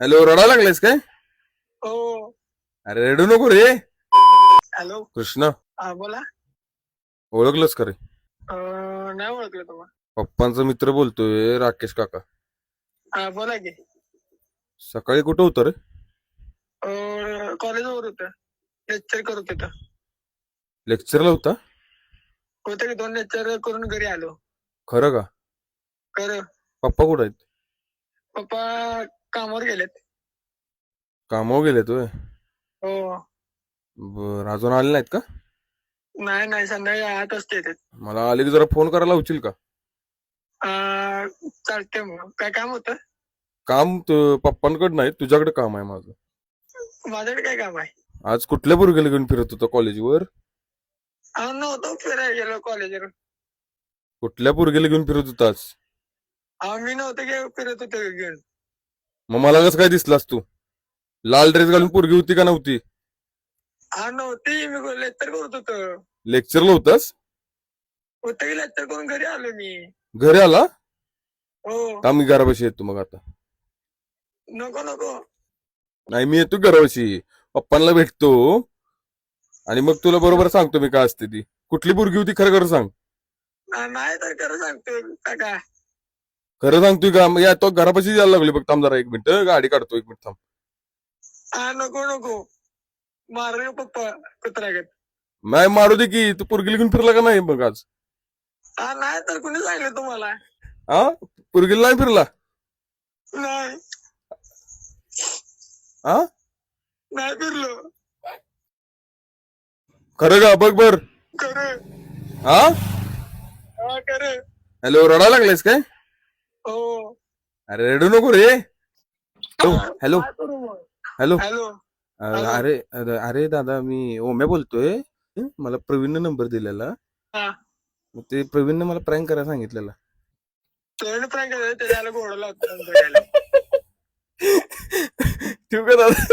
Hello रडा लागलायस काय? हो. अरे रडू नको रे. हॅलो कृष्ण. हा बोला. ओळखलंस का रे? अं, नाही ओळखलं तुम्हाला पप्पांचा मित्र बोलतोय राकेश काका. हा बोला की. सकाळी कुठं होतं रे? कॉलेजवर होत. लेक्चर करत होत. लेक्चरला होता होतं? की दोन लेक्चर करून घरी आलो. खरं का? कर पप्पा कुठं आहेत? पप्पा कामावर गेलेत. कामावर गेले तू हो. बर अजून आले नाहीत का? नाही नाही संध्याकाळी आठ वाजता येतात. मला आले की जरा फोन करायला उचील का? अं, चालतंय मग. काय काम होतं? काम त- पप्पांकडे नाही तुझ्याकडे काम आहे माझं. माझ्याकडे काय काम आहे? आज कुठल्या पोरगेला घेऊन फिरत होता कॉलेजवर? हा नव्हतो फिरायला गेलो कॉलेजवर कुठल्या पोरगेला घेऊन फिरत होतास? हा मी नव्हतं गे फिरत होतो घेऊन. मग मला कसं काय दिसलास तू? लाल ड्रेस घालून पोरगी होती का नव्हती? हा नव्हती. मी लेक्चर करत होतो लेक्चरला होतास? होतं की लेक्चर करून घरी आलो मी. घरी आला? हो. का मी घरापाशी येतो मग आता. नको नको. नाही मी येतो घरापाशी. पप्पांना भेटतो. आणि मग तुला बरोबर सांगतो मी काय असते ती. कुठली पोरगी होती खरं खरं सांग. नाही तर खरं सांगतो. काका खरं सांगतोय का? या तो घरापाशी यायला लागले बघ थांब जरा एक मिनिट. गाडी काढतो एक मिनिट थांब. हा नको नको. मारले पप्पा कुत्र्यागत. नाही मारू दे की. तू पोरगीला घेऊन फिरला का नाही मग आज? हा नाही तर कुणी सांगितलं तुम्हाला? हा? पोरगीला नाही फिरला? नाही. हा? नाही फिरलो. खरं का? बघ बर. खरं. हा? हा खरं. हॅलो रडा लागलायस काय? हो. अरे रडू नको रे. Hello hello. काय करू मग? हॅलो. अरे अरे अरे दादा मी ओम्या बोलतोय? मला प्रवीणनं नंबर दिलेला. हा. मग ते प्रवीणनं मला प्रँक करायला सांगितलेला. तोंड प्रांक ठेवू का दादा?